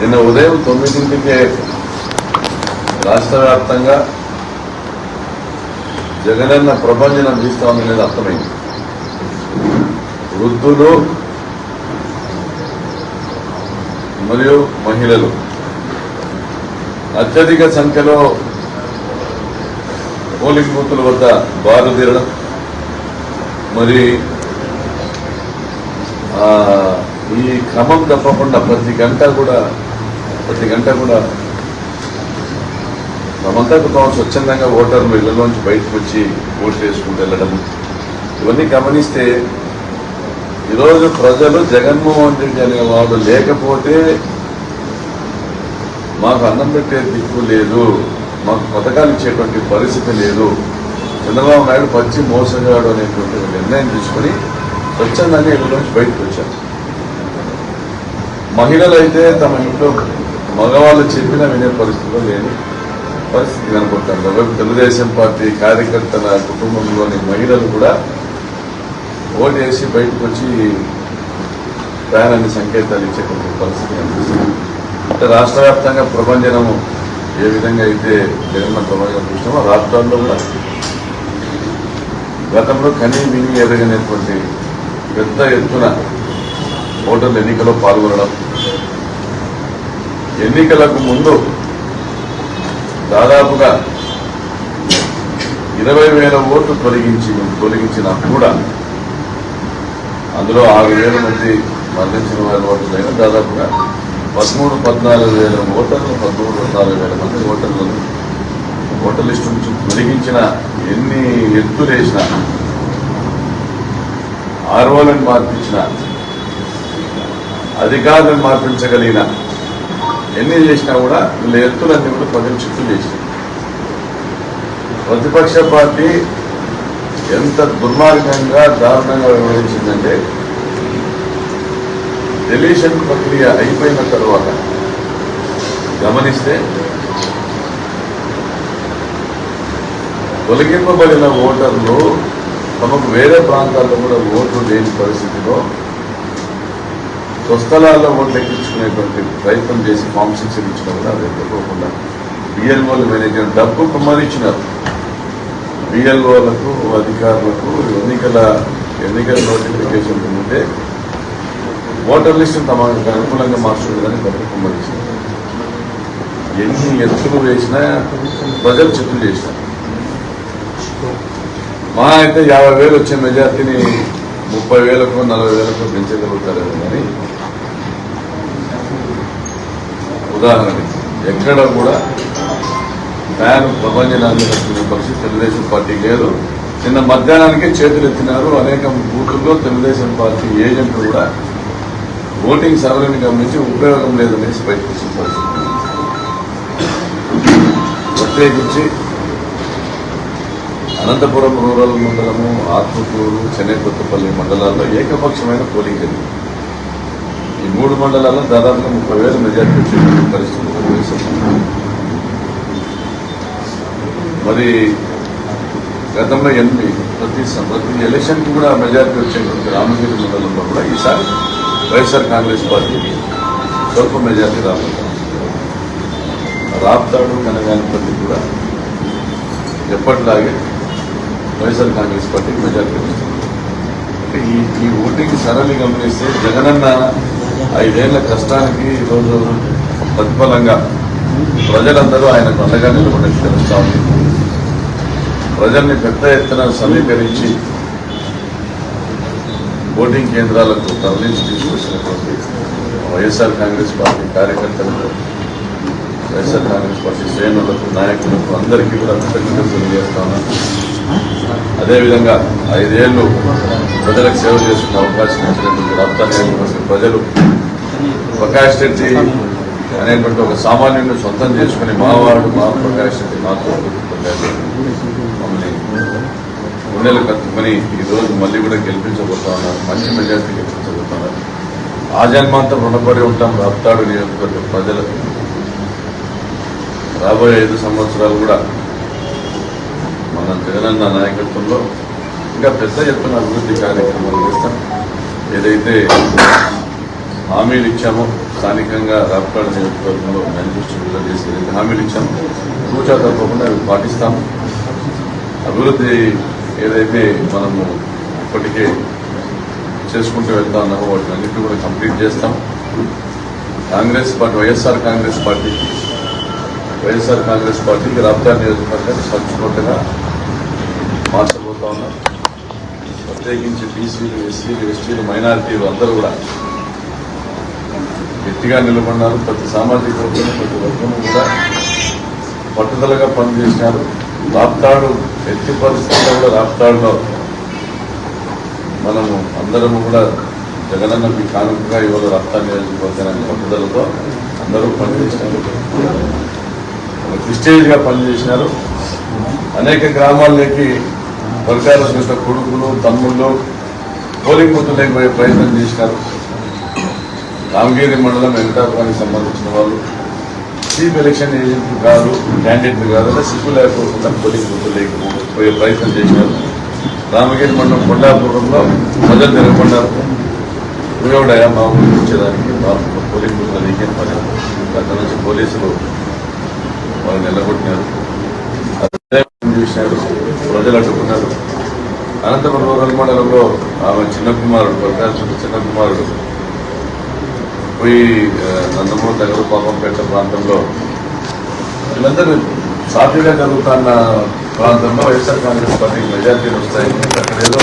నిన్న ఉదయం తొమ్మిదింటికే రాష్ట్ర వ్యాప్తంగా జగనన్న ప్రభంజనం తీస్తామనేది అర్థమైంది. వృద్ధులు మరియు మహిళలు అత్యధిక సంఖ్యలో పోలింగ్ బూతుల వద్ద బారు తీరడం మరి ఈ క్రమం తప్పకుండా ప్రతి గంట కూడా ప్రతి గంట కూడా మనమంతా తాము స్వచ్ఛందంగా ఓటర్లు ఇళ్ళలోంచి బయటకు వచ్చి ఓట్లు వేసుకుంటూ వెళ్ళడం ఇవన్నీ గమనిస్తే ఈరోజు ప్రజలు జగన్మోహన్ రెడ్డి అనే వాడు లేకపోతే మాకు అన్నం పెట్టే దిక్కు లేదు మాకు పథకాలు ఇచ్చేటువంటి పరిస్థితి లేదు. చంద్రబాబు నాయుడు పచ్చి మోసగాడు అనేటువంటి నిర్ణయం తీసుకుని స్వచ్ఛందంగా ఇళ్ళలోంచి బయటకు వచ్చారు. మహిళలు అయితే తమ ఇంట్లో మగవాళ్ళు చెప్పినా వినే పరిస్థితిలో లేని పరిస్థితి కనపడుతుంది. ఒకవైపు తెలుగుదేశం పార్టీ కార్యకర్తల కుటుంబంలోని మహిళలు కూడా ఓటు వేసి బయటకు వచ్చి ప్రయాణాన్ని సంకేతాలు ఇచ్చేటువంటి పరిస్థితి కనిపిస్తుంది. అంటే రాష్ట్ర వ్యాప్తంగా ప్రభంజనము ఏ విధంగా అయితే జగన్న ప్రభావం చూసినామో రాష్ట్రాల్లో కూడా గతంలో కనీ విని ఎదగనేటువంటి పెద్ద ఎత్తున ఓటర్లు ఎన్నికలో పాల్గొనడం ఎన్నికలకు ముందు దాదాపుగా ఇరవై వేల ఓట్లు తొలగించి తొలగించినా కూడా అందులో ఆరు వేల మంది మరణించిన వారి ఓట్లైన దాదాపుగా పదమూడు పద్నాలుగు వేల ఓటర్లు పదమూడు పద్నాలుగు వేల మంది ఓటర్లను ఓటర్ లిస్టు నుంచి తొలగించిన ఎన్ని ఎత్తులేసిన ఆర్వోలను ఆర్ఓలను మార్పించిన అధికారులను మార్పించగలిగిన ఎన్ని చేసినా కూడా వీళ్ళ ఎత్తులన్నీ కూడా పదిహేను చిత్తు చేసినాయి ప్రతిపక్ష పార్టీ ఎంత దుర్మార్గంగా దారుణంగా వ్యవహరించిందంటే డెలీషన్ ప్రక్రియ అయిపోయిన తర్వాత గమనిస్తే తొలగింపబడిన ఓటర్లు తమకు వేరే ప్రాంతాల్లో కూడా ఓట్లు లేని పరిస్థితిలో స్వస్థలాల్లో ఓట్లు ఎక్కించుకునేటువంటి ప్రయత్నం చేసి ఫామ్ సిక్స్ ఇచ్చిన కూడా అది ఎదుర్కోకుండా బిఎల్ఓలు మేనేజర్ డబ్బు కుమ్మరిచ్చినారు బిఎల్ఓలకు అధికారులకు ఎన్నికల ఎన్నికల నోటిఫికేషన్ ఉంటే ఓటర్ లిస్టు తమకు అనుకూలంగా మార్చుకుంటుందని డబ్బు కుమ్మరించారు ఎన్ని ఎత్తులు వేసినా ప్రజలు చెట్లు చేసినారు. మా అయితే యాభై వేలు వచ్చే మెజార్టీని ముప్పై వేలకు నలభై వేలకు పెంచగలుగుతారేమో కానీ ఉదాహరణ. ఎక్కడ కూడా ప్యాన్ ప్రపంచ రక్షించిన పరిస్థితి తెలుగుదేశం పార్టీ లేదు. నిన్న మధ్యాహ్నానికే చేతులు ఎత్తినారు. అనేక బూతుల్లో తెలుగుదేశం పార్టీ ఏజెంట్లు కూడా ఓటింగ్ సరళిని గమనించి ఉపయోగం లేదనేసి బయటకు వచ్చిన పరిస్థితి. ప్రత్యేకించి అనంతపురం రూరల్ మండలము ఆత్మకూరు చెన్నై కొత్తపల్లి మండలాల్లో ఏకపక్షమైన పోలింగ్ జరిగింది. ఈ మూడు మండలాల్లో దాదాపుగా ముప్పై వేల మెజార్టీ వచ్చే పరిస్థితి తెలుగుదేశం మరి గతంలో ఎన్ని ప్రతి సం- ప్రతి ఎలక్షన్కి కూడా మెజార్టీ వచ్చేటువంటి రామగిరి మండలంలో కూడా ఈసారి వైఎస్ఆర్ కాంగ్రెస్ పార్టీకి స్వల్ప మెజార్టీ రాబోతాం రాప్తాడు కనగానిపల్లి కూడా ఎప్పటిలాగే వైఎస్ఆర్ కాంగ్రెస్ పార్టీకి మెజార్టీ వస్తుంది. అంటే ఈ ఈ ఓటింగ్ సరళి గమనిస్తే జగనన్న ఐదేళ్ళ కష్టానికి ఈరోజు ప్రతిఫలంగా ప్రజలందరూ ఆయనకు అండగా నిలబడి తెలుస్తా ఉంది. ప్రజల్ని పెద్ద ఎత్తున సమీకరించి ఓటింగ్ కేంద్రాలకు తరలించి తీసుకొచ్చినటువంటి వైఎస్ఆర్ కాంగ్రెస్ పార్టీ కార్యకర్తలకు వైఎస్ఆర్ కాంగ్రెస్ పార్టీ శ్రేణులకు నాయకులకు అందరికీ కూడా కృతజ్ఞతలు తెలియజేస్తా ఉన్నాను అదేవిధంగా ఐదేళ్ళు ప్రజలకు సేవ చేసుకునే అవకాశం ఇచ్చినటువంటి రాష్ట్రాన్ని ప్రజలు ప్రకాష్ రెడ్డి అనేటువంటి ఒక సామాన్యుని సొంతం చేసుకుని మావాడు మా ప్రకాష్ రెడ్డి మాతో మమ్మల్ని గుండెలు కత్తుకొని ఈ రోజు మళ్ళీ కూడా గెలిపించబోతా ఉన్నారు మంచి మెజార్టీ గెలిపించబోతున్నారు ఆ జన్మాంతం రుణపడి ఉంటాం రప్తాడు నియోజకవర్గ ప్రజలకు రాబోయే ఐదు సంవత్సరాలు కూడా మన జగనన్న నాయకత్వంలో ఇంకా పెద్ద ఎత్తున అభివృద్ధి కార్యక్రమాలు చేస్తాం. ఏదైతే హామీలు ఇచ్చామో స్థానికంగా రాప్తాడు నియోజకవర్గంలో మేనిఫెస్టో చేసి హామీలు ఇచ్చాము తూచా తప్పకుండా అవి పాటిస్తాము. అభివృద్ధి ఏదైతే మనము ఇప్పటికే చేసుకుంటూ వెళ్తా ఉన్నామో వాటిని అన్నింటినీ కూడా కంప్లీట్ చేస్తాం. Congress party YSR Congress party. YSR Congress పార్టీకి రాప్తా నియోజకవర్గాన్ని స్వచ్ఛకోటగా మార్చబోతా ఉన్నాం. ప్రత్యేకించి బీసీలు ఎస్సీలు ఎస్టీలు మైనారిటీలు అందరూ కూడా గట్టిగా నిలబడినారు. ప్రతి సామాజిక వర్గం ప్రతి వర్గం కూడా పట్టుదలగా పనిచేసినారు. రాప్తాడు ఎట్టి పరిస్థితుల్లో కూడా రాప్తాడులో మనము అందరము కూడా జగనన్నకి కానుకగా ఇవాళ రక్త నియోజకవర్గానికి పట్టుదలతో అందరూ పనిచేసినారు. ఒక ప్రిస్టేజ్గా పనిచేసినారు. అనేక గ్రామాల్లోకి వర్గాల యొక్క కొడుకులు తమ్ముళ్ళు పోలింగ్ బూతులకు పోయే ప్రయత్నం చేసినారు. రామగిరి మండలం వెంకటాపురానికి సంబంధించిన వాళ్ళు చీఫ్ ఎలక్షన్ ఏజెంట్ కాదు క్యాండిడేట్ కాదు అలా సిగ్గు లేకపోకుండా పోలింగ్ బూతులకు పోయే ప్రయత్నం చేశారు. రామగిరి మండలం కొండాపురంలో ప్రజలు తిరగకున్నారు దేవుడయ్యా మా ఊరికి వచ్చేదానికి మా పోలింగ్ బూత్లో నీకేం పని అక్కడ నుంచి పోలీసులు వాళ్ళు నిలబొట్టినారు. అదే చేసినారు ప్రజలు అడ్డుకున్నారు. అనంతపురం రూరల్ మండలంలో ఆమె చిన్న కుమారుడు ప్రకాశం చిన్న కుమారుడు పోయి నందమూరి దగ్గర పాపంపేట ప్రాంతంలో వీళ్ళందరూ సాఫీగా జరుగుతున్న ప్రాంతంలో వైఎస్ఆర్ కాంగ్రెస్ పార్టీకి మెజార్టీలు వస్తాయి. అక్కడ ఏదో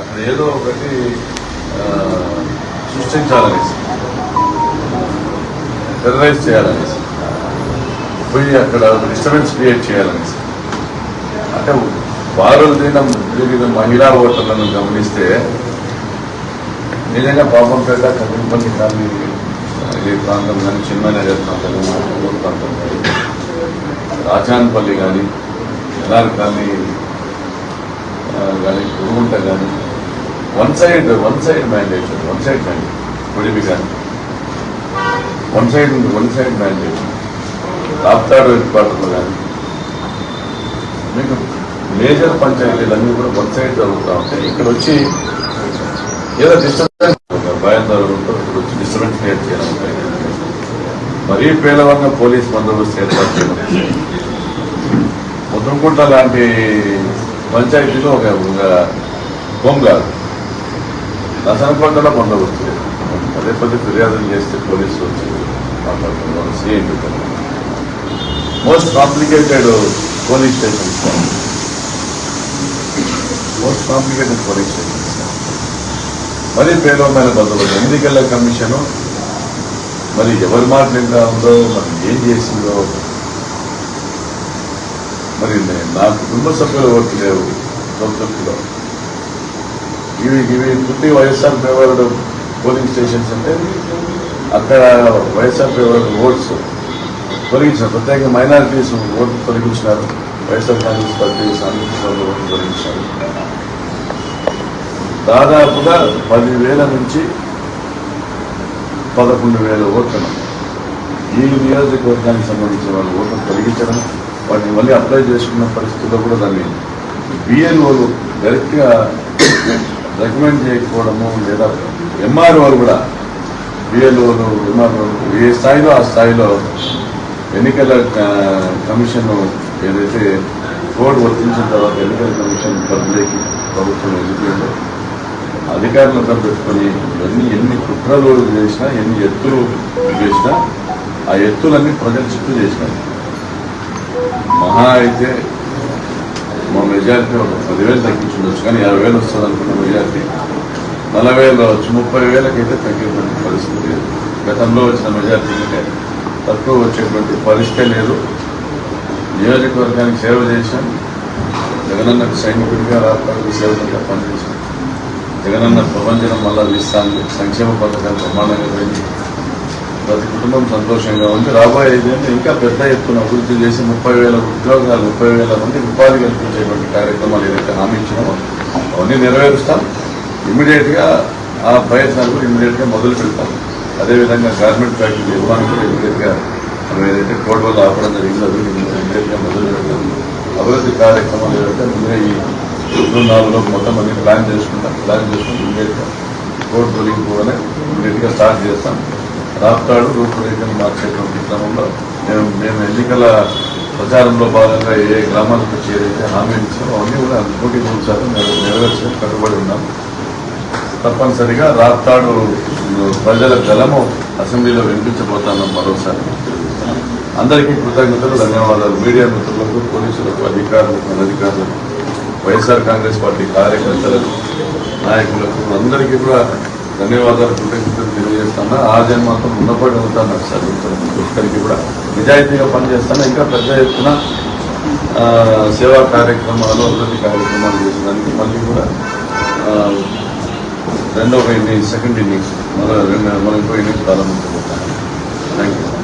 అక్కడ ఏదో ఒకటి సృష్టించాలనేసి టెర్రరైజ్ చేయాలనేసి పోయి అక్కడ డిస్టర్బెన్స్ క్రియేట్ చేయాలనేసి. అంటే వారు దినం వివిధ మహిళా ఓటర్లను గమనిస్తే నిజంగా పాపంపేట కదిరిపల్లి కానీ ఈ ప్రాంతం కానీ చిన్ననగర్ ప్రాంతం కానీ ప్రాంతం కానీ రాజాన్పల్లి కానీ ఎలాంటి కానీ కానీ కురుగుంట కానీ one side one side mandate one side mandate Podimi కానీ. వన్ సైడ్ ఉంది one side mandate Raptadu head కానీ. మీకు మేజర్ పంచాయతీలన్నీ కూడా వన్ సైడ్ జరుగుతూ ఉంటాయి. ఇక్కడ వచ్చి ఏదో డిస్టర్బెన్స్ భయాందోళనతో ఇక్కడ డిస్టర్బెన్స్ క్రియేట్ చేయడం మరీ పేలవంగా పోలీస్ బందోబస్తు ఏర్పాటు చేయడం ముద్రకుంట లాంటి పంచాయతీలో ఒక బొంగారు నసనకొండలో బందోబస్తు పదే పదే ఫిర్యాదులు చేస్తే పోలీసులు వచ్చి మాట్లాడుతున్నారు. CM most complicated police station most complicated police station మరి పేలవమైన బందోబస్తు ఎన్నికల కమిషను మరి ఎవరి మాట నిండా ఉందో మరి ఏం చేసిందో? మరి నా కుటుంబ సభ్యులు ఓట్లు లేవు లోక్సభలో ఇవి ఇవి పుట్టి వైఎస్ఆర్ పేవర్డ్ పోలింగ్ స్టేషన్స్ అంటే అక్కడ వైఎస్ఆర్ పేవర్డ్ ఓట్స్ తొలగించారు ప్రత్యేకంగా మైనారిటీస్ ఓట్లు తొలగించినారు. వైఎస్ఆర్ కాంగ్రెస్ పార్టీ సాంఘిక ఓట్లు తొలగించారు దాదాపుగా పదివేల నుంచి పదకొండు వేల ఓట్లను. ఈ నియోజకవర్గానికి సంబంధించిన వాళ్ళు ఓట్లు తొలగించడం వాటిని మళ్ళీ అప్లై చేసుకున్న పరిస్థితుల్లో కూడా దాన్ని బిఎల్ఓలు డైరెక్ట్గా రికమెండ్ చేయకపోవడము లేదా ఎంఆర్ఓలు కూడా బిఎల్ఓలు ఎంఆర్ఓలు ఏ స్థాయిలో ఆ స్థాయిలో ఎన్నికల కమిషన్ ఏదైతే కోడ్ వర్తించిన తర్వాత ఎన్నికల కమిషన్ పరిధిలోకి ప్రభుత్వం ఎన్నికల్లో అధికారులంతా పెట్టుకొని ఇవన్నీ ఎన్ని కుట్రలు చేసినా ఎన్ని ఎత్తులు చేసినా ఆ ఎత్తులన్నీ ప్రజలు చుట్టూ చేసినారు మహా అయితే మా మెజారిటీ ఒక పదివేలు తగ్గించుండొచ్చు కానీ యాభై వేలు వస్తుంది అనుకున్న మెజారిటీ నలభై వేలు రావచ్చు ముప్పై వేలకైతే తగ్గినటువంటి పరిస్థితి లేదు. గతంలో వచ్చిన మెజారిటీ కంటే తక్కువ వచ్చేటువంటి పరిస్థితే లేదు. నియోజకవర్గానికి సేవ చేశాం. జగనన్నకు సైనికుడిగా రాష్ట్రానికి సేవకుడిగా పనిచేశాం జగనన్న ప్రపంచం మళ్ళా వీస్తాను సంక్షేమ పథకాలు ప్రమాణంగా పోయింది ప్రతి కుటుంబం సంతోషంగా ఉంది. రాబోయే ఐదేళ్ళు ఇంకా పెద్ద ఎత్తున అభివృద్ధి చేసి ముప్పై వేల ఉద్యోగాలు ముప్పై వేల మంది ఉపాధి కల్పించేటువంటి కార్యక్రమాలు ఏదైతే హామీ ఇచ్చినామో అవన్నీ నెరవేరుస్తాం. ఇమీడియట్గా ఆ ప్రయత్నాలు కూడా ఇమీడియట్గా మొదలు పెడతాం. అదేవిధంగా గార్మెంట్ ఫ్యాక్టరీ నిర్మాణం కూడా ఇమీడియట్గా మనం ఏదైతే కోడ్ వల్ల ఆపడం జరిగిందో అది ఇమీడియట్గా మొదలు పెడతాం. అభివృద్ధి కార్యక్రమాలు ఏదైతే ముందే ఈ రెండు నాలుగులో మొత్తం అన్ని ప్లాన్ చేసుకుంటాం. ప్లాన్ చేసుకుని ఇమీడియట్గా కోడ్ తొలగిపోగానే ఇమీడియట్గా స్టార్ట్ చేస్తాం. రాప్తాడు రూపురేఖలు మార్చేటువంటి క్రమంలో మేము మేము ఎన్నికల ప్రచారంలో భాగంగా ఏ గ్రామాలకు చేరైతే హామీ ఇచ్చామో అవన్నీ కూడా నూటి మూడు శాతం నెరవే- నెరవేర్చే కట్టుబడి ఉన్నాం. తప్పనిసరిగా రాప్తాడు ప్రజల గలము అసెంబ్లీలో వినిపించబోతున్నాం మరోసారి అందరికీ కృతజ్ఞతలు ధన్యవాదాలు. మీడియా మిత్రులకు పోలీసులకు అధికారులకు అనధికారులకు. వైఎస్ఆర్ కాంగ్రెస్ పార్టీ కార్యకర్తలకు నాయకులకు అందరికీ కూడా ధన్యవాదాలు కృతజ్ఞతలు తెలియజేస్తాను ఆ జన్మాత్రం ఉన్నపడి ఉంటాను నాకు చదువుతాను ఒక్కరికి కూడా నిజాయితీగా పనిచేస్తాను ఇంకా పెద్ద ఎత్తున సేవా కార్యక్రమాలు అభివృద్ధి కార్యక్రమాలు చేసేదానికి మళ్ళీ కూడా రెండవ ఇన్నింగ్స్ సెకండ్ ఇన్నింగ్స్ మన రెండు మన ఇంకో ఇన్నింగ్స్ ప్రారంభించబోతాను థ్యాంక్ యూ